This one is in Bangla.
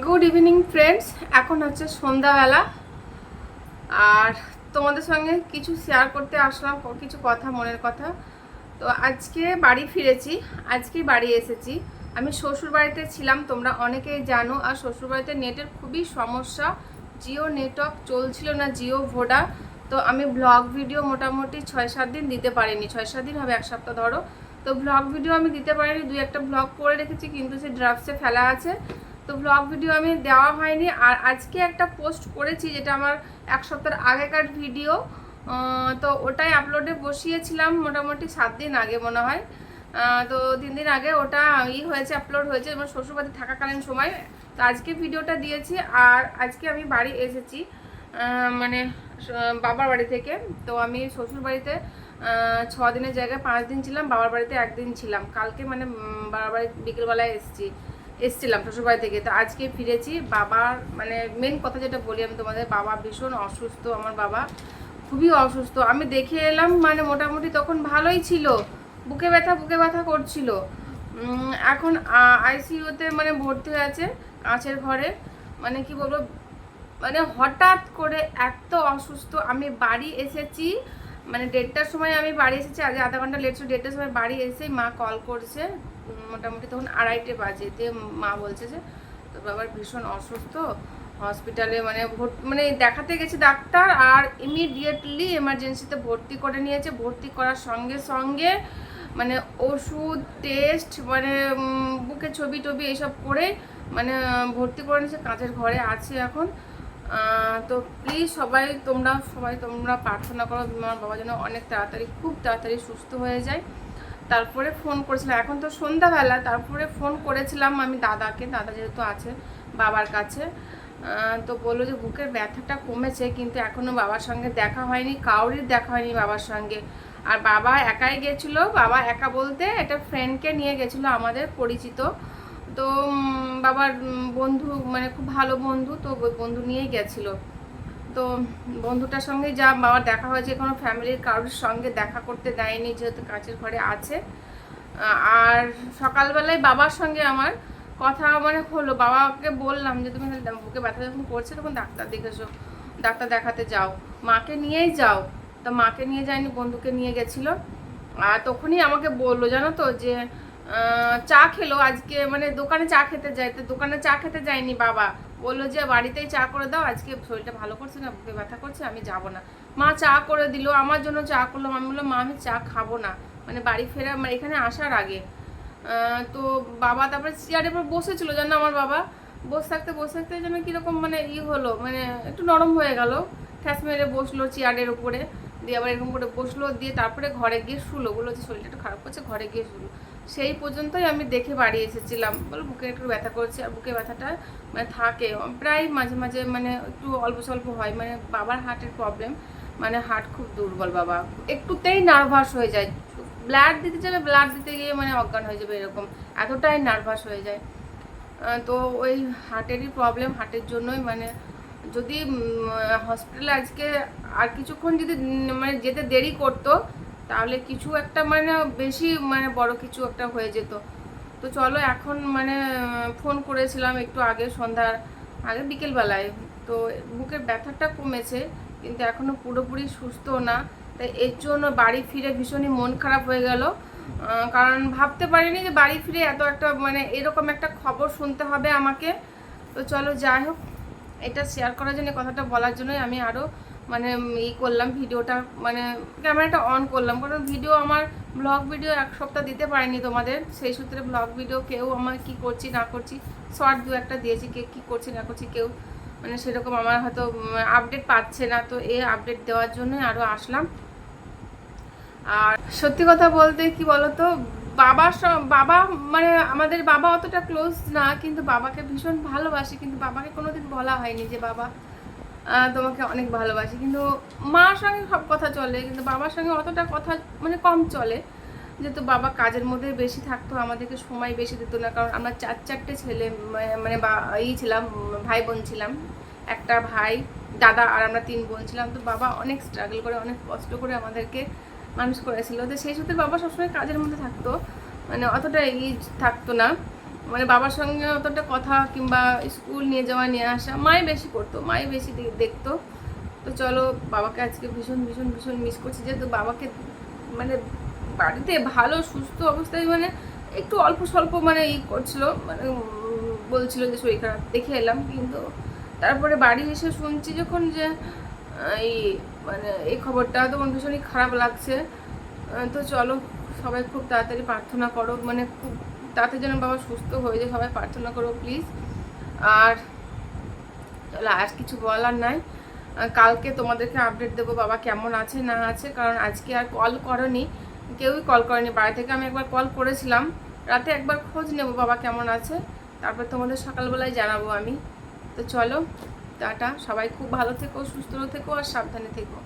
গুড ইভিনিং ফ্রেন্ডস এখন হচ্ছে সন্ধ্যাবেলা। আর তোমাদের সঙ্গে কিছু শেয়ার করতে আসলাম, কিছু কথা, মনের কথা। তো আজকে বাড়ি ফিরেছি, আজকে বাড়ি এসেছি। আমি শ্বশুর বাড়িতে ছিলাম, তোমরা অনেকেই জানো। আর শ্বশুর বাড়িতে নেটের খুবই সমস্যা। জিও নেটওয়ার্ক চলছিল না, জিও ভোডা তো আমি ব্লগ ভিডিও মোটামুটি ছয় সাত দিন দিতে পারিনি। ছয় সাত দিন হবে, এক সপ্তাহ ধরো। তো ব্লগ ভিডিও আমি দিতে পারিনি, দুই একটা ব্লগ করে রেখেছি, কিন্তু সে ড্রাফটসে ফেলা আছে। তো ব্লগ ভিডিও আমি দেওয়া হয়নি। আর আজকে একটা পোস্ট করেছি যেটা আমার এক সপ্তাহের আগেকার ভিডিও তো ওটাই আপলোডে বসিয়েছিলাম মোটামুটি সাত দিন আগে মনে হয়। তো তিন দিন আগে ওটা ই হয়েছে আপলোড হয়েছে আমার শ্বশুরবাড়ি থাকাকালীন সময়। তো আজকে ভিডিওটা দিয়েছি আর আজকে আমি বাড়ি এসেছি। মানে বাবার বাড়ি থেকে। তো আমি শ্বশুর বাড়িতে ছ দিনের জায়গায় পাঁচ দিন ছিলাম, বাবার বাড়িতে একদিন ছিলাম। কালকে মানে বাবার বাড়ি বিকেলবেলায় এসেছি। এসছিলাম শ্বশুরবাড়ি থেকে। তো আজকে ফিরেছি, বাবার মানে মেন কথা যেটা বলি আমি তোমাদের, বাবা ভীষণ অসুস্থ, আমার বাবা খুবই অসুস্থ। আমি দেখে এলাম মানে মোটামুটি তখন ভালোই ছিল, বুকে ব্যথা বুকে ব্যথা করছিল। এখন আইসিইউতে মানে ভর্তি আছে কাঁচের ঘরে। মানে কি বলব মানে হঠাৎ করে এত অসুস্থ, আমি বাড়ি এসেছি মানে দেড়টার সময় আমি বাড়ি এসেছি আজ আধা ঘণ্টা লেট ছিল, দেড়টার সময় বাড়ি এসেই মা কল করছে। মোটামুটি তখন আড়াইটে বাজে। দিয়ে মা বলছে যে, তোর বাবার ভীষণ অসুস্থ হসপিটালে মানে ভর্তি মানে দেখাতে গেছে ডাক্তার আর ইমিডিয়েটলি এমার্জেন্সিতে ভর্তি করে নিয়েছে। ভর্তি করার সঙ্গে সঙ্গে মানে ওষুধ টেস্ট মানে বুকে ছবি টবি এইসব করে মানে ভর্তি করে নিয়েছে। কাঁচের ঘরে আছে এখন। তো প্লিজ সবাই তোমরা সবাই তোমরা প্রার্থনা করো আমার বাবা যেন অনেক তাড়াতাড়ি, খুব তাড়াতাড়ি সুস্থ হয়ে যায়। তারপরে ফোন করেছিলাম এখন তো সন্ধ্যাবেলা, তারপরে ফোন করেছিলাম আমি দাদাকে। দাদা যেহেতু আছে, বাবার কাছে তো বলল যে বুকের ব্যথাটা কমেছে, কিন্তু এখনও বাবার সঙ্গে দেখা হয়নি, কাউরির দেখা হয়নি বাবার সঙ্গে। আর বাবা একাই গেছিল, বাবা একা বলতে একটা ফ্রেন্ডকে নিয়ে গেছিল আমাদের পরিচিত। তো বাবার বন্ধু মানে খুব ভালো বন্ধু, তো বন্ধু নিয়েই গেছিল। তো বন্ধুটার সঙ্গে যা বাবার দেখা হয়েছে, কোনো ফ্যামিলির কারোর সঙ্গে দেখা করতে দেয়নি, যেহেতু কাছের ঘরে আছে। আর সকালবেলায় বাবার সঙ্গে আমার কথা মানে হলো, বাবাকে বললাম যে, তুমি বুকে ব্যথা যখন করছে, তখন ডাক্তার দেখেছ ডাক্তার দেখাতে যাও। মাকে নিয়েই যাও। তা মাকে নিয়ে যায়নি বন্ধুকে নিয়ে গেছিল। আর তখনই আমাকে বলল, জানো তো, যে চা খেলো। আজকে মানে দোকানে চা খেতে যায়। তো দোকানে চা খেতে যায়নি বাবা। বলল যে, বাড়িতেই চা করে দাও। আজকে শরীরটা ভালো করছে না, বুকে ব্যথা করছে, আমি যাব না। মা চা করে দিল। আমার জন্য চা করলাম আমি বললাম, মা, আমি চা খাব না। মানে বাড়ি ফেরা মানে এখানে আসার আগে। তো বাবা তারপরে চেয়ারের উপর বসেছিল যেন আমার বাবা? বসে থাকতে বসে থাকতে যেন কীরকম মানে ই হলো মানে একটু নরম হয়ে গেল। ঠ্যাস মেরে বসল চেয়ারের উপরে। দিয়ে আবার এরকম করে বসল। দিয়ে তারপরে ঘরে গিয়ে শুলো। বলল যে, শরীরটা একটু খারাপ করছে, ঘরে গিয়ে শুলো। সেই পর্যন্তই আমি দেখে বাড়ি এসেছিলাম। বলো বুকে একটু ব্যথা করছে আর বুকে ব্যথাটা মানে থাকে। প্রায় মাঝে মাঝে মানে একটু অল্প স্বল্প হয়। মানে বাবার হার্টের প্রবলেম মানে হার্ট খুব দুর্বল বাবা। একটুতেই নার্ভাস হয়ে যায়। ব্লাড দিতে যাবে ব্লাড দিতে গিয়ে মানে অজ্ঞান হয়ে যাবে এরকম। এতটাই নার্ভাস হয়ে যায়। তো ওই হার্টেরই প্রবলেম হার্টের জন্যই মানে যদি হসপিটালে আজকে আর কিছুক্ষণ যদি মানে যেতে দেরি করতো তাহলে কিছু একটা মানে বেশি মানে বড় কিছু একটা হয়ে যেত। তো চলো এখন মানে ফোন করেছিলাম একটু আগে সন্ধ্যার আগে বিকেলবেলায়। তো বুকের ব্যথাটা কমেছে, কিন্তু এখনও পুরোপুরি সুস্থ না। তাই এর জন্য বাড়ি ফিরে ভীষণই মন খারাপ হয়ে গেল। কারণ ভাবতে পারিনি যে বাড়ি ফিরে এত একটা মানে এরকম একটা খবর শুনতে হবে আমাকে। তো চলো যাই হোক, এটা শেয়ার করার জন্য, কথাটা বলার জন্যই আমি আরও মানে ই করলাম, ভিডিওটা মানে ক্যামেরাটা অন করলাম। কারণ ভিডিও আমার ব্লগ ভিডিও এক সপ্তাহ দিতে পারিনি তোমাদের। সেই সূত্রে ব্লগ ভিডিও কেউ আমার কি করছি, না করছি শর্ট দু একটা দিয়েছি, কে কী করছি, না করছি, কেউ মানে সেরকম আমার হয়তো আপডেট পাচ্ছে না। তো এই আপডেট দেওয়ার জন্যই আরও আসলাম। আর সত্যি কথা বলতে কি বলতো বাবার স- বাবা মানে আমাদের বাবা অতটা ক্লোজ না, কিন্তু বাবাকে ভীষণ ভালোবাসি। কিন্তু বাবাকে কোনোদিন বলা হয়নি যে বাবা তোমাকে অনেক ভালোবাসি। কিন্তু মার সঙ্গে সব কথা চলে, কিন্তু বাবার সঙ্গে অতটা কথা মানে কম চলে। যেহেতু বাবা কাজের মধ্যে বেশি থাকতো, আমাদেরকে সময় বেশি দিত না। কারণ আমরা চার, চারটে ছেলে, মানে- মানে বা, ই ছিলাম ভাই বোন ছিলাম। একটা ভাই, দাদা আর আমরা তিন বোন ছিলাম। তো বাবা অনেক স্ট্রাগল করে, অনেক কষ্ট করে আমাদেরকে মানুষ করেছিল। তো সেই সূত্রে বাবা সবসময় কাজের মধ্যে থাকতো। মানে অতটা ই থাকতো না। মানে বাবার সঙ্গে অতটা কথা কিংবা স্কুল নিয়ে যাওয়া, নিয়ে আসা মাই বেশি করতো, মাই বেশি দেখতো। তো চলো, বাবাকে আজকে ভীষণ ভীষণ ভীষণ মিস করছি। যেহেতু বাবাকে মানে বাড়িতে ভালো, সুস্থ অবস্থায় মানে একটু অল্প স্বল্প মানে ই করছিল মানে বলছিল যে শরীর খারাপ, দেখে এলাম। কিন্তু তারপরে বাড়ি এসে শুনছি যখন যে এই মানে এই খবরটা তখন ভীষণই খারাপ লাগছে। তো চলো, সবাই খুব তাড়াতাড়ি প্রার্থনা করো মানে খুব তাড়াতাড়ি যেন বাবা সুস্থ হয়ে যায়, সবাই প্রার্থনা করো প্লিজ আর চলো, আর কিছু বলার নাই। কালকে তোমাদেরকে আপডেট দেবো বাবা কেমন আছে, না আছে, কারণ আজকে আর কল করনি। কেউই কল করেনি। বাড়ি থেকে আমি একবার কল করেছিলাম। রাতে একবার খোঁজ নেব বাবা কেমন আছে। তারপর তোমাদের সকালবেলায় জানাব আমি। তো চলো, টাটা। সবাই খুব ভালো থেকো, সুস্থ থেকো, আর সাবধানে থেকো।